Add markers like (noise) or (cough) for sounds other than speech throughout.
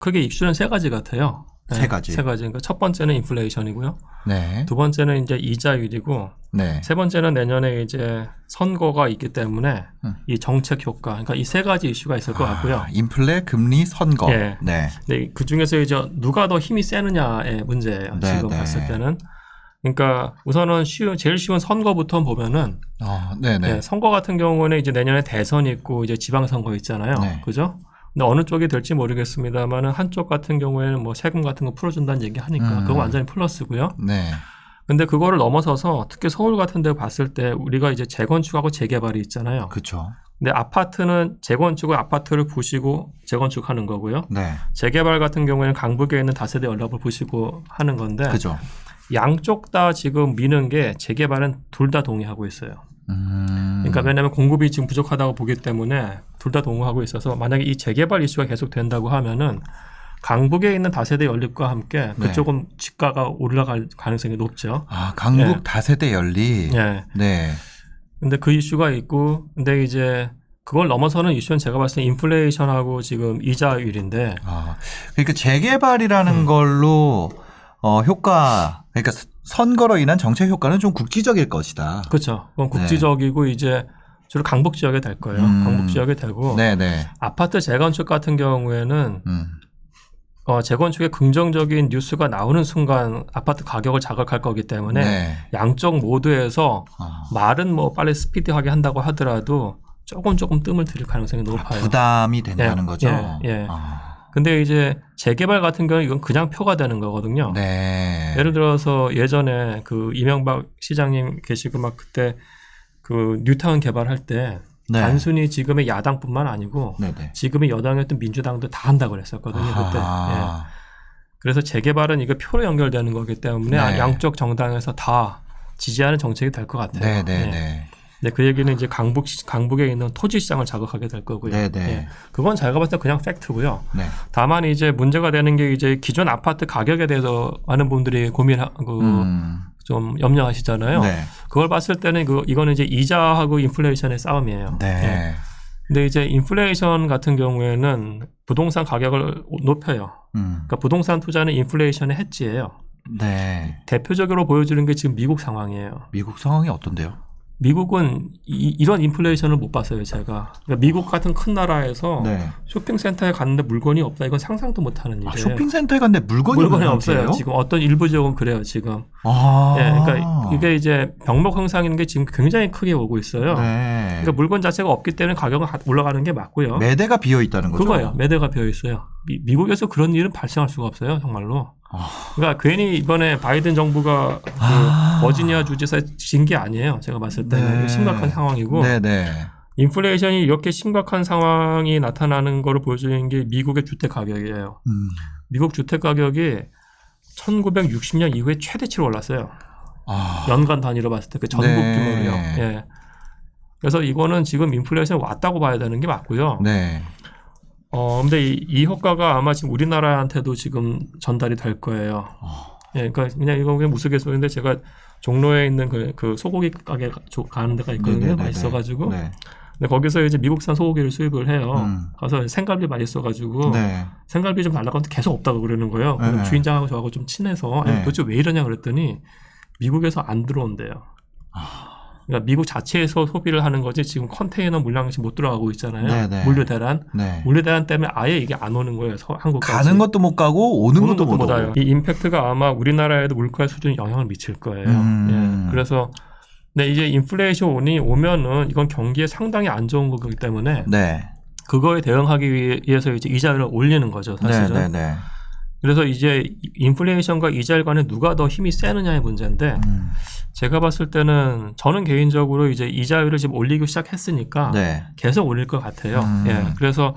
크게 이슈는 세 가지 같아요. 세 가지. 세 가지. 그러니까 첫 번째는 인플레이션이고요. 네. 두 번째는 이제 이자율이고 네. 세 번째는 내년에 이제 선거가 있기 때문에 음. 이 정책 효과. 그러니까 이 세 가지 이슈가 있을 것 같고요. 아, 인플레, 금리, 선거. 예. 네. 근데 그 중에서 이제 누가 더 힘이 세느냐의 문제예요. 네, 지금 네. 봤을 때는. 그러니까 우선은 쉬운 제일 쉬운 선거부터 보면은 어, 네, 네. 예, 선거 같은 경우는 이제 내년에 대선이 있고 이제 지방선거 있잖아요. 네. 그죠? 근데 어느 쪽이 될지 모르겠습니다만은 한쪽 같은 경우에는 뭐 세금 같은 거 풀어준다는 얘기 하니까 음. 그거 완전히 플러스고요. 네. 근데 그거를 넘어서서 특히 서울 같은 데 봤을 때 우리가 이제 재건축하고 재개발이 있잖아요. 그렇죠. 근데 아파트는 재건축은 아파트를 부시고 재건축하는 거고요. 네. 재개발 같은 경우에는 강북에 있는 다세대 연락을 부시고 하는 건데 그죠. 양쪽 다 지금 미는 게 재개발은 둘 다 동의하고 있어요. 음. 그러니까 왜냐하면 공급이 지금 부족하다고 보기 때문에 둘 다 동의하고 있어서 만약에 이 재개발 이슈가 계속 된다고 하면은 강북에 있는 다세대 연립과 함께 네. 그쪽은 집가가 올라갈 가능성이 높죠. 아, 강북 예. 다세대 연리. 예. 네. 근데 그 이슈가 있고 근데 이제 그걸 넘어서는 이슈는 제가 봤을 때 인플레이션하고 지금 이자율인데 아, 그러니까 재개발이라는 음. 걸로 어, 효과, 그러니까 스- 선거로 인한 정책 효과는 좀 국지적일 것이다. 그렇죠. 그건 국지적이고 이제 주로 강북 지역에 될 거예요. 네. 음. 강북 지역에 되고 네, 네. 아파트 재건축 같은 경우에는 음. 어, 재건축에 긍정적인 뉴스가 나오는 순간 아파트 가격을 자극할 거기 때문에 네. 양쪽 모두에서 아, 말은 뭐 빨리 스피디하게 한다고 하더라도 조금 조금 뜸을 들일 가능성이 높아요. 부담이 된다는 예, 거죠. 예, 예. 아, 근데 이제 재개발 같은 경우는 이건 그냥 표가 되는 거거든요. 네. 예를 들어서 예전에 그 이명박 시장님 계시고 막 그때 그 뉴타운 개발할 때 네. 단순히 지금의 야당뿐만 아니고 네, 네. 지금의 여당이었던 민주당도 다 한다고 그랬었거든요 그때. 예. 아, 그래서 재개발은 이게 표로 연결되는 거기 때문에 네. 양쪽 정당에서 다 지지하는 정책이 될 것 같아요. 네, 네, 예. 네. 그 얘기는 이제 강북 시- 강북에 있는 토지 시장을 자극하게 될 거고요. 네, 네. 예. 그건 제가 봤을 때 그냥 팩트고요. 네. 다만 이제 문제가 되는 게 이제 기존 아파트 가격에 대해서 많은 분들이 고민하고 음. 좀 염려하시잖아요. 네. 그걸 봤을 때는 그 이거는 이제 이자하고 인플레이션의 싸움이에요. 예. 네. 근데 이제 인플레이션 같은 경우에는 부동산 가격을 높여요. 음. 그러니까 부동산 투자는 인플레이션의 해지예요. 네. 대표적으로 보여주는 게 지금 미국 상황이에요. 미국 상황이 어떤데요? 미국은 이, 런 인플레이션을 못 봤어요, 제가. 그러니까 미국 같은 큰 나라에서 네. 쇼핑센터에 갔는데 물건이 없다. 이건 상상도 못 하는 일이에요. 아, 쇼핑센터에 갔는데 물건이, 물건이 없어요. 지금 어떤 일부 지역은 그래요, 지금. 아. 예, 그러니까 이게 이제 병목 현상인 게 지금 굉장히 크게 오고 있어요. 네. 그러니까 물건 자체가 없기 때문에 가격은 하- 올라가는 게 맞고요. 매대가 비어 있다는 거죠. 그거예요. 매대가 비어 있어요. 미, 국에서 그런 일은 발생할 수가 없어요, 정말로. 아. 그러니까 괜히 이번에 바이든 정부가 그 아. 버지니아 주지사에 진 게 아니에요. 제가 봤을 때는 네. 심각한 상황이고 네, 네. 인플레이션이 이렇게 심각한 상황이 나타나는 거를 보여주는 게 미국의 주택 가격이에요. 음. 미국 주택 가격이 1960년 이후에 최대치로 올랐어요. 아. 연간 단위로 봤을 때 그 전국 네. 규모로요. 예. 그래서 이거는 지금 인플레이션이 왔다고 봐야 되는 게 맞고요. 네. 어, 근데 이, 이 효과가 아마 지금 우리나라한테도 지금 전달이 될 거예요. 어. 예, 그러니까 그냥 이건 그냥 우스갯소리인데 제가 종로에 있는 그, 그 소고기 가게 가- 가는 데가 있거든요. 네네네네. 맛있어가지고. 네. 근데 거기서 이제 미국산 소고기를 수입을 해요. 음. 가서 생갈비 맛있어가지고 네. 생갈비 좀 달라고 하는데 계속 없다고 그러는 거예요. 네. 주인장하고 저하고 좀 친해서 아니, 네. 도대체 왜 이러냐 그랬더니 미국에서 안 들어온대요. 아. 그러니까 미국 자체에서 소비를 하는 거지 지금 컨테이너 물량이 못 들어가고 있잖아요. 네네. 물류 대란. 네. 물류 대란 때문에 아예 이게 안 오는 거예요. 서- 한국까지. 가는 것도 못 가고 오는, 것도 못. 와요. 이 임팩트가 아마 우리나라에도 물가 수준에 영향을 미칠 거예요. 음. 예. 그래서 근데 이제 인플레이션이 오면은 이건 경기에 상당히 안 좋은 거기 때문에 네. 그거에 대응하기 위해서 이제 이자를 올리는 거죠, 네, 사실은. 네, 네. 그래서 이제 인플레이션과 이자율 간에 누가 더 힘이 세느냐의 문제인데 음. 제가 봤을 때는 저는 개인적으로 이제 이자율을 지금 올리기 시작했으니까 네. 계속 올릴 것 같아요. 음. 예. 그래서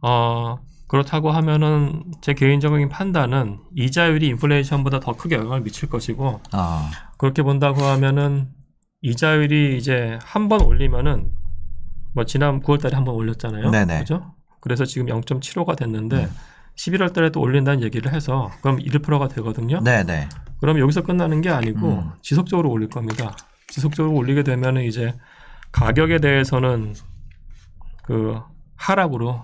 어 그렇다고 하면은 제 개인적인 판단은 이자율이 인플레이션보다 더 크게 영향을 미칠 것이고 아. 그렇게 본다고 하면은 이자율이 이제 한 번 올리면은 뭐 지난 9월 달에 한 번 올렸잖아요. 네네. 그죠? 그래서 지금 0.75가 됐는데 음. 11월 달에 또 올린다는 얘기를 해서 그럼 1%가 되거든요. 네, 네. 그럼 여기서 끝나는 게 아니고 음. 지속적으로 올릴 겁니다. 지속적으로 올리게 되면은 이제 가격에 대해서는 그 하락으로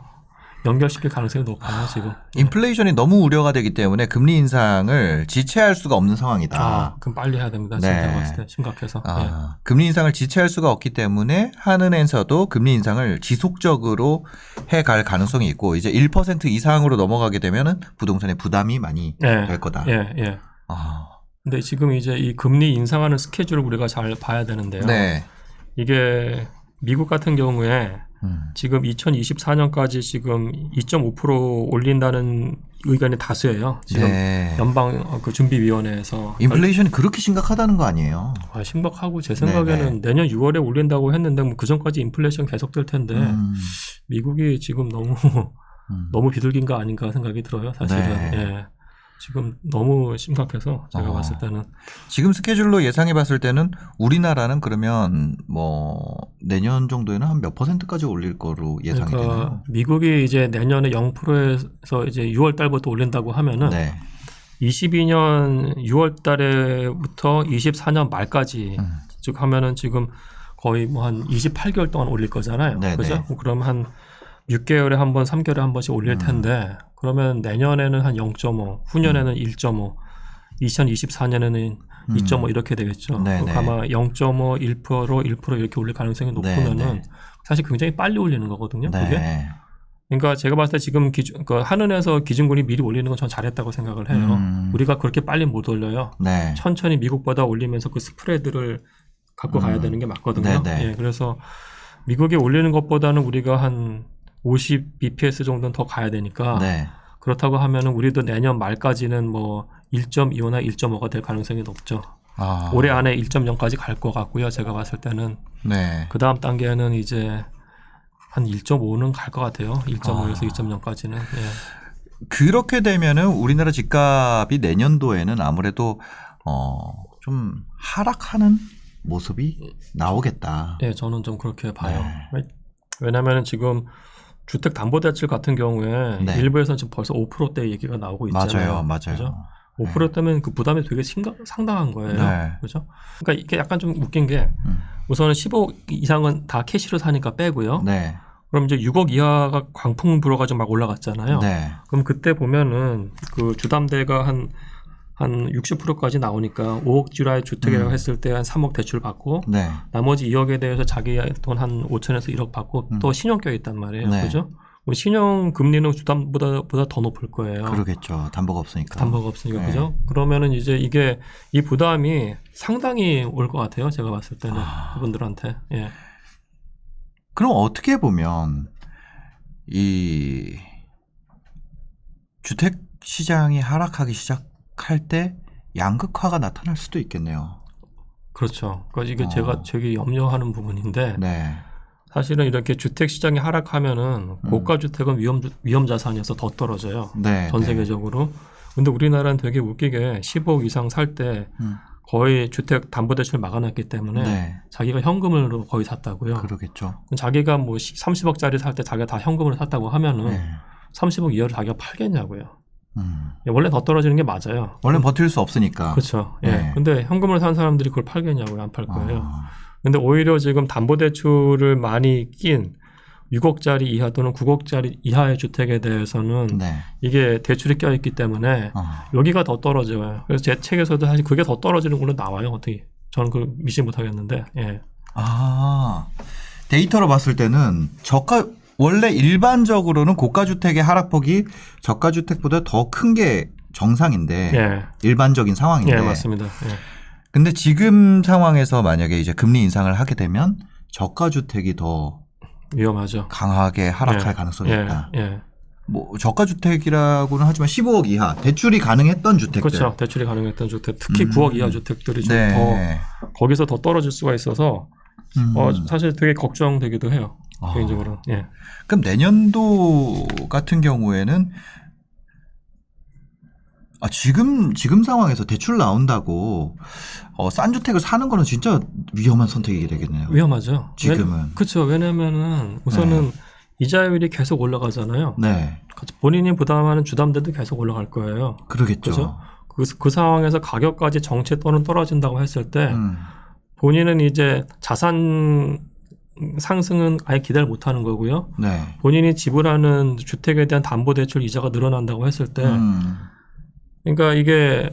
연결시킬 가능성이 높아요 지금. 인플레이션이 너무 우려가 되기 때문에 금리 인상을 지체할 수가 없는 상황이다. 아, 그럼 빨리 해야 됩니다. 네. 봤을 때 심각해서. 예. 아, 금리 인상을 지체할 수가 없기 때문에 한은에서도 금리 인상을 지속적으로 해갈 가능성이 있고 이제 1% 이상으로 넘어가게 되면은 부동산에 부담이 많이 예. 될 거다. 예, 예. 아, 근데 지금 이제 이 금리 인상하는 스케줄을 우리가 잘 봐야 되는데요. 네. 이게 미국 같은 경우에 음. 지금 2024년까지 지금 2.5% 올린다는 의견이 다수예요. 지금 네. 연방 어, 그 준비위원회에서 인플레이션이 그렇게 심각하다는 거 아니에요? 아, 심각하고 제 네, 생각에는 내년 6월에 올린다고 했는데 뭐 그 전까지 인플레이션 계속될 텐데 음, 미국이 지금 너무 음. (laughs) 너무 비둘기인 거 아닌가 생각이 들어요. 사실은 네. 예. 지금 너무 심각해서 제가 어. 봤을 때는 지금 스케줄로 예상해 봤을 때는 우리나라는 그러면 뭐 내년 정도에는 한 몇 퍼센트까지 올릴 거로 예상이 그러니까 되나요? 미국이 이제 내년에 0%에서 이제 6월 달부터 올린다고 하면은 네. 22년 6월 달에부터 24년 말까지 음. 즉 하면은 지금 거의 뭐 한 28개월 동안 올릴 거잖아요. 네네. 그죠? 그럼 한 6개월에 한 번, 3개월에 한 번씩 올릴 음. 텐데 그러면 내년에는 한 0.5, 후년에는 1.5, 2024년에는 음. 2.5 이렇게 되겠죠. 네네. 그럼 아마 0.5, 1%, 1% 이렇게 올릴 가능성이 높으면은 네네. 사실 굉장히 빨리 올리는 거거든요. 그게. 네. 그러니까 제가 봤을 때 지금 기준, 그 한은에서 기준금리 미리 올리는 건 전 잘했다고 생각을 해요. 음. 우리가 그렇게 빨리 못 올려요. 네. 천천히 미국보다 올리면서 그 스프레드를 갖고 가야 음. 되는 게 맞거든요. 네네. 예, 그래서 미국이 올리는 것보다는 우리가 한 50 bps 정도는 더 가야 되니까 네. 그렇다고 하면은 우리도 내년 말까지는 뭐 1.25나 1.5가 될 가능성이 높죠. 아. 올해 안에 1.0까지 갈 것 같고요. 제가 봤을 때는 네. 그 다음 단계는 이제 한 1.5는 갈 것 같아요. 1.5에서 아. 2.0까지는. 예. 그렇게 되면은 우리나라 집값이 내년도에는 아무래도 어 좀 하락하는 모습이 나오겠다. 예, 저는 좀 그렇게 봐요. 네. 왜냐하면 지금 주택 담보대출 같은 경우에 네. 일부에서는 지금 벌써 5%대 얘기가 나오고 있잖아요. 맞아요, 맞아요. 그죠? 5%대면 그 부담이 되게 심각, 상당한 거예요. 네. 그죠? 그러니까 이게 약간 좀 웃긴 게 음. 우선은 10억 이상은 다 캐시로 사니까 빼고요. 네. 그럼 이제 6억 이하가 광풍 불어가지고 막 올라갔잖아요. 네. 그럼 그때 보면은 그 주담대가 한, 한 60%까지 나오니까 5억 주라의 주택이라고 음. 했을 때 한 3억 대출 받고 네. 나머지 2억에 대해서 자기 돈 한 5천에서 1억 받고 음. 또 신용 껴 있단 말이에요. 네. 그죠? 그럼 신용 금리는 주담보다 보다 더 높을 거예요. 그러겠죠. 담보가 없으니까. 담보가 없으니까 네. 그죠? 그러면은 이제 이게 이 부담이 상당히 올 것 같아요. 제가 봤을 때는 아. 그분들한테. 예. 그럼 어떻게 보면 이 주택 시장이 하락하기 시작 할 때 양극화가 나타날 수도 있겠네요. 그렇죠. 그러니까 이게 어. 제가 되게 염려하는 부분인데 네. 사실은 이렇게 주택 시장이 하락하면은 음. 고가 주택은 위험 위험 자산이어서 더 떨어져요. 네. 전 네. 세계적으로. 근데 우리나라는 되게 웃기게 15억 이상 살때 음. 거의 주택 담보 대출 막아놨기 때문에 네. 자기가 현금으로 거의 샀다고요. 그러겠죠. 자기가 뭐 30억짜리 살 때 자기가 다 현금으로 샀다고 하면은 네. 30억 이하로 자기가 팔겠냐고요. 음. 예, 원래 더 떨어지는 게 맞아요. 원래 버틸 수 없으니까. 그렇죠. 예. 네. 근데 현금으로 산 사람들이 그걸 팔겠냐고요. 안 팔 거예요. 아, 근데 오히려 지금 담보대출을 많이 낀 6억짜리 이하 또는 9억짜리 이하의 주택에 대해서는 네. 이게 대출이 껴있기 때문에 아, 여기가 더 떨어져요. 그래서 제 책에서도 사실 그게 더 떨어지는 걸로 나와요. 어떻게 저는 그걸 믿지 못하겠는데. 예. 아, 데이터로 봤을 때는 저가 원래 일반적으로는 고가 주택의 하락폭이 저가 주택보다 더 큰 게 정상인데 예. 일반적인 상황인데. 예, 맞습니다. 예. 근데 지금 상황에서 만약에 이제 금리 인상을 하게 되면 저가 주택이 더 위험하죠. 강하게 하락할 예. 가능성이 예. 있다. 예. 뭐 저가 주택이라고는 하지만 15억 이하 대출이 가능했던 주택들. 그렇죠. 대출이 가능했던 주택, 특히 음. 9억 이하 주택들이 좀 네. 더 거기서 더 떨어질 수가 있어서 음. 어, 사실 되게 걱정되기도 해요. 아. 개인적으로. 예. 그럼 내년도 같은 경우에는 아, 지금 지금 상황에서 대출 나온다고 어, 싼 주택을 사는 거는 진짜 위험한 선택이 되겠네요. 위험하죠. 지금은. 그렇죠. 왜냐면은 우선은 이자율이 계속 올라가잖아요. 네, 본인이 부담하는 주담대도 계속 올라갈 거예요. 그러겠죠. 그죠? 그, 그 상황에서 가격까지 정체 또는 떨어진다고 했을 때 음, 본인은 이제 자산을 상승은 아예 기대를 못 하는 거고요. 네. 본인이 지불하는 주택에 대한 담보 대출 이자가 늘어난다고 했을 때 음. 그러니까 이게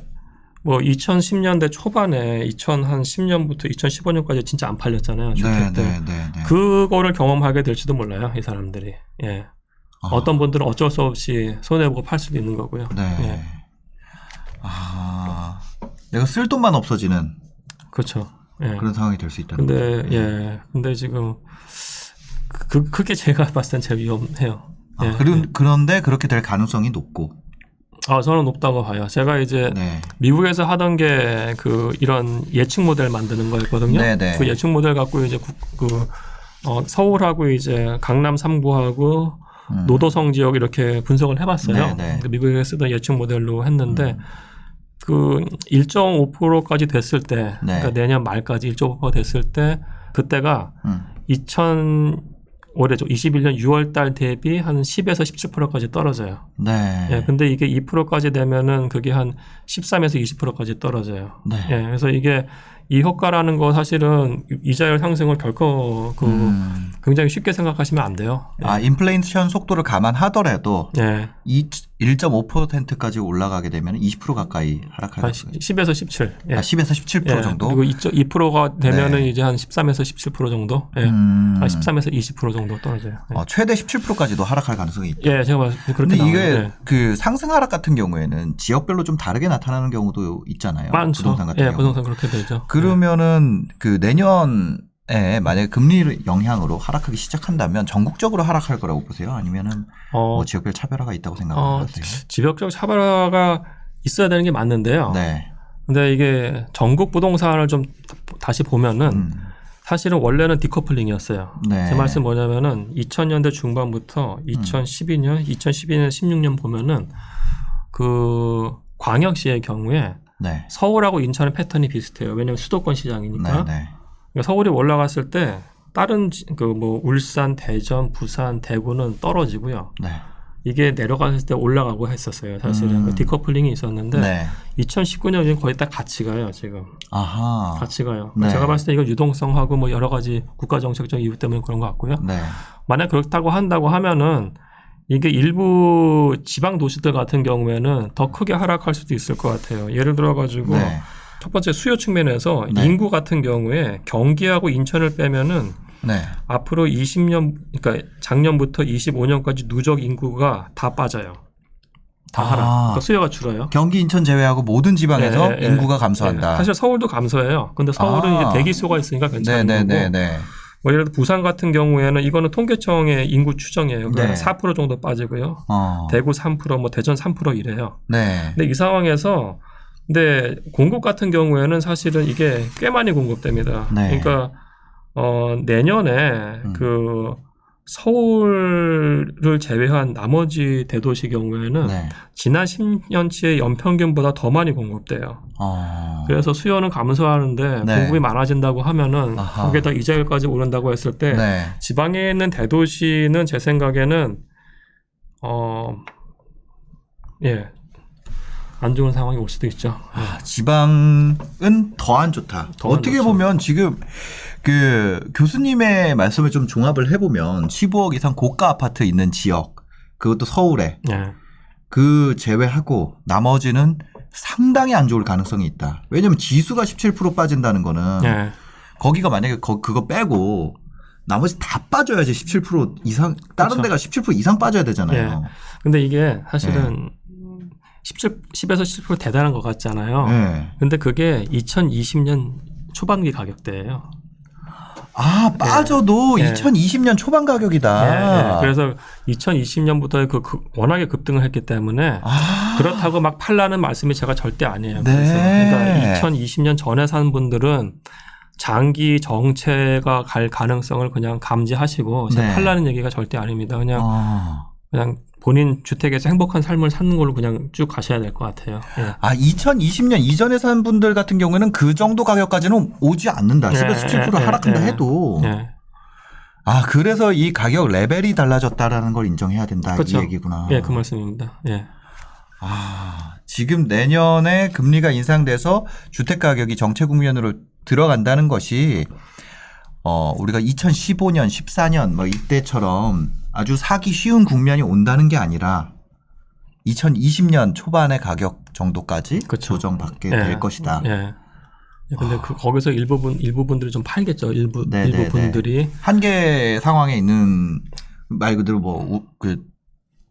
뭐 2010년대 초반에 2010년부터 2015년까지 진짜 안 팔렸잖아요. 네, 주택들. 네, 네, 네. 그거를 경험하게 될지도 몰라요. 이 사람들이. 예. 아. 어떤 분들은 어쩔 수 없이 손해보고 팔 수도 있는 거고요. 네. 예. 아, 내가 쓸 돈만 없어지는 그렇죠. 예. 그런 상황이 될 수 있다는 근데 거죠. 예. 근데 지금 그 그게 제가 봤을 땐 제일 위험해요. 아, 예. 그런, 그런데 그렇게 될 가능성이 높고. 아, 저는 높다고 봐요. 제가 이제 네. 미국에서 하던 게 그 이런 예측 모델 만드는 거였거든요. 네네. 그 예측 모델 갖고 이제 국- 그 어, 서울하고 이제 강남 3구하고 음. 노도성 지역 이렇게 분석을 해봤어요. 네네. 그 미국에 쓰던 예측 모델로 했는데 음. 그 1.5%까지 됐을 때, 네. 그러니까 내년 말까지 1.5% 됐을 때 그때가 음. 2000 올해죠. 21년 6월 달 대비 한 10에서 17%까지 떨어져요. 네. 예, 근데 이게 2%까지 되면은 그게 한 13에서 20%까지 떨어져요. 네. 예, 그래서 이게 이 효과라는 거 사실은 이자율 상승을 결코 그 음. 굉장히 쉽게 생각하시면 안 돼요. 예. 아, 인플레이션 속도를 감안하더라도 예. 이 1.5%까지 올라가게 되면 20% 가까이 하락할 한 가능성이 10에서 17. 예. 아, 10에서 17% 예, 정도. 그리고 2%가 되면은 네. 이제 한 13에서 17% 정도. 예. 음. 한 13에서 20% 정도 떨어져요. 예. 어, 최대 17%까지도 하락할 가능성이 있다. 예, 제가 봤을 때 그렇게 근데 이게. 예. 그 상승 하락 같은 경우에는 지역별로 좀 다르게 나타나는 경우도 있잖아요. 많죠. 부동산 같은 예, 경우. 부동산 그렇게 되죠. 그 러면은 그 내년에 만약에 금리 영향으로 하락하기 시작한다면 전국적으로 하락할 거라고 보세요? 아니면은 어, 뭐 지역별 차별화가 있다고 어, 생각하세요? 지역적 차별화가 있어야 되는 게 맞는데요. 네. 근데 이게 전국 부동산을 좀 다시 보면은 음. 사실은 원래는 디커플링이었어요. 네. 제 말씀 뭐냐면은 2000년대 중반부터 2012년, 2012년, 16년 보면은 그 광역시의 경우에 네. 서울하고 인천의 패턴이 비슷해요. 왜냐하면 수도권 시장이니까. 네. 네. 그러니까 서울이 올라갔을 때 다른 그 뭐 울산, 대전, 부산, 대구는 떨어지고요. 네. 이게 내려갔을 때 올라가고 했었어요. 사실은 음. 그 디커플링이 있었는데 네. 2019년에는 거의 딱 같이 가요. 지금 아하. 같이 가요. 네. 제가 봤을 때 이건 유동성하고 뭐 여러 가지 국가 정책적 이유 때문에 그런 것 같고요. 네. 만약 그렇다고 한다고 하면은 이게 일부 지방 도시들 같은 경우에는 더 크게 하락할 수도 있을 것 같아요. 예를 들어 가지고 네. 첫 번째 수요 측면에서 네. 인구 같은 경우에 경기하고 인천을 빼면은 네. 앞으로 20년 그러니까 작년부터 25년까지 누적 인구가 다 빠져요. 다 아. 하락. 그러니까 수요가 줄어요. 경기 인천 제외하고 모든 지방에서 예, 예, 인구가 예. 감소한다. 사실 서울도 감소해요. 근데 서울은 아. 이제 대기수가 있으니까 괜찮은 네, 네, 거고. 네, 네. 뭐 예를 들어 부산 같은 경우에는 이거는 통계청의 인구 추정이에요. 네. 네. 4% 정도 빠지고요. 어. 대구 3%, 뭐 대전 3% 이래요. 네. 근데 이 상황에서 근데 공급 같은 경우에는 사실은 이게 꽤 많이 공급됩니다. 네. 그러니까 어 내년에 음. 그 서울을 제외한 나머지 대도시 경우에는 네. 지난 10년치의 연평균보다 더 많이 공급돼요. 어. 그래서 수요는 감소하는데 네. 공급이 많아진다고 하면은 아하. 거기에다 이자율까지 오른다고 했을 때 네. 지방에 있는 대도시는 제 생각에는 어 예. 안 좋은 상황이 올 수도 있죠. 아, 지방은 더 안 좋다. 더안 어떻게 좋죠. 보면 지금 그 교수님의 말씀을 좀 종합을 해보면 15억 이상 고가 아파트 있는 지역 그것도 서울에 예. 그 제외하고 나머지는 상당히 안 좋을 가능성이 있다. 왜냐면 지수가 17% 빠진다는 거는 예. 거기가 만약에 거, 그거 빼고 나머지 다 빠져야지 17% 이상 다른 그렇죠. 데가 17% 이상 빠져야 되잖아요. 예. 근데 이게 사실은 네. 17 10에서 17% 대단한 것 같잖아요. 네. 근데 그게 2020년 초반기 가격대예요. 아 빠져도 예. 2020년 초반 가격이다. 예, 예. 그래서 2020년부터 그, 그 워낙에 급등을 했기 때문에 아, 그렇다고 막 팔라는 말씀이 제가 절대 아니에요. 네. 그래서 그러니까 2020년 전에 산 분들은 장기 정체가 갈 가능성을 그냥 감지하시고 네. 팔라는 얘기가 절대 아닙니다. 그냥 어. 그냥 본인 주택에서 행복한 삶을 사는 걸로 그냥 쭉 가셔야 될 것 같아요. 예. 아 2020년 이전에 산 분들 같은 경우에는 그 정도 가격까지는 오지 않는다. 10에서 예, 17% 예, 하락한다 예, 해도 예. 아 그래서 이 가격 레벨이 달라졌다라는 걸 인정해야 된다 그렇죠. 이 얘기구나. 예, 그 말씀입니다. 예. 아 지금 내년에 금리가 인상돼서 주택 가격이 정체 국면으로 들어간다는 것이 어, 우리가 2015년, 14년 뭐 이때처럼 아주 사기 쉬운 국면이 온다는 게 아니라 2020년 초반의 가격 정도까지 그쵸. 조정받게 예. 될 것이다. 예. 예, 근데 그 거기서 일부분 일부분들이 좀 팔겠죠. 일부 네, 네, 일부 분들이 한계 상황에 있는 말 그대로 뭐그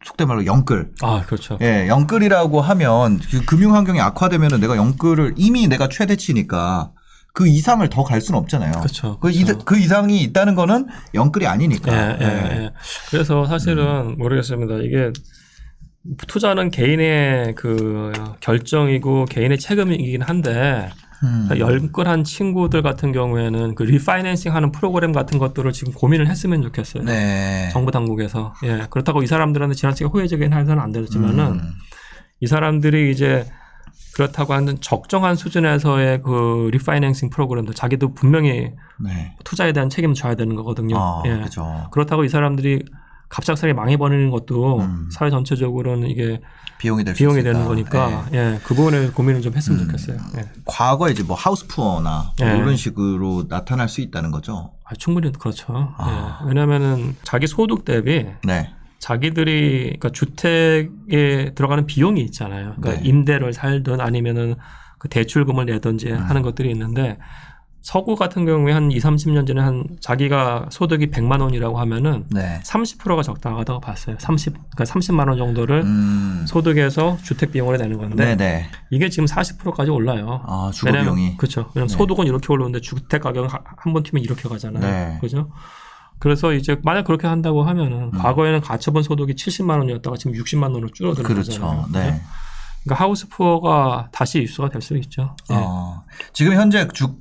속된 말로 영끌. 아 그렇죠. 예, 영끌이라고 하면 그 금융 환경이 악화되면은 내가 영끌을 이미 내가 최대치니까 그 이상을 더 갈 수는 없잖아요. 그렇죠. 그, 이. 그 이상이 있다는 거는 영끌이 아니니까. 예, 예, 예. 그래서 사실은 음. 모르겠습니다. 이게 투자는 개인의 그 결정이고 개인의 책임이긴 한데 음. 열끌한 친구들 같은 경우에는 그 리파이낸싱 하는 프로그램 같은 것들을 지금 고민을 했으면 좋겠어요. 네. 정부 당국에서. 예. 그렇다고 이 사람들한테 지나치게 호혜적인 해서는 안 되지만은 음. 이 사람들이 이제 그렇다고 하는 적정한 수준에서의 그 리파이낸싱 프로그램도 자기도 분명히 네. 투자에 대한 책임을 져야 되는 거거든요. 아, 예. 그죠. 그렇다고 이 사람들이 갑작스레 망해버리는 것도 음. 사회 전체적으로는 이게 비용이 될수 비용이. 되는 거니까 예. 예, 그 부분에 고민을 좀 했으면 음. 좋겠어요. 예. 과거에 이제 뭐 하우스 푸어나 뭐 예. 이런 식으로 나타날 수 있다는 거죠. 아, 충분히 그렇죠. 아. 예. 왜냐하면은 자기 소득 대비 네. 자기들이 그러니까 주택에 들어가는 비용이 있잖아요. 그러니까 네. 임대를 살든 아니면은 그 대출금을 내든지 음. 하는 것들이 있는데 서구 같은 경우에 한 2, 30년 전에 한 자기가 소득이 100만 원이라고 하면은 네. 30%가 적당하다고 봤어요. 30 그러니까 30만 원 정도를 음. 소득에서 주택 비용을 내는 건데 네네. 이게 지금 40%까지 올라요. 아, 주거 비용이. 그렇죠. 왜냐면 네. 소득은 이렇게 올라오는데 주택 가격은 한 번 튀면 이렇게 가잖아요. 네. 그죠? 그래서 이제 만약 그렇게 한다고 하면은 음. 과거에는 가처분 소득이 70만 원이었다가 지금 60만 원으로 줄어드는 그렇죠. 거잖아요. 네. 그러니까 하우스 푸어가 다시 이슈가 될 수 있죠. 예. 어, 지금 현재 주,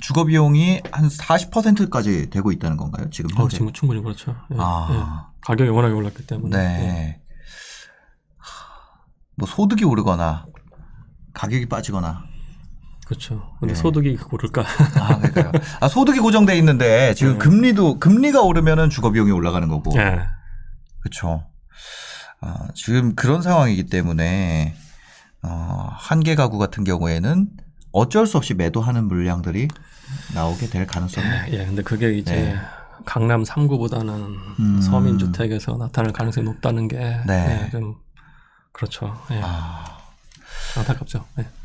주거 비용이 한 40%까지 되고 있다는 건가요? 지금 어, 현재. 지금 충분히 그렇죠. 예. 예. 아. 가격이 워낙에 올랐기 때문에. 예. 네. 뭐 소득이 오르거나 가격이 빠지거나. 그렇죠. 근데 예. 소득이 오를까? 아, 그러니까요. 아, 소득이 고정돼 있는데 지금 네. 금리도 금리가 오르면은 주거 비용이 올라가는 거고. 예. 그렇죠. 아, 지금 그런 상황이기 때문에 어, 한계 가구 같은 경우에는 어쩔 수 없이 매도하는 물량들이 나오게 될 가능성이 예. 근데 그게 이제 네. 강남 3구보다는 음. 서민 주택에서 나타날 가능성이 높다는 게 네. 예, 좀 그렇죠. 예. 아, 안타깝죠. 예.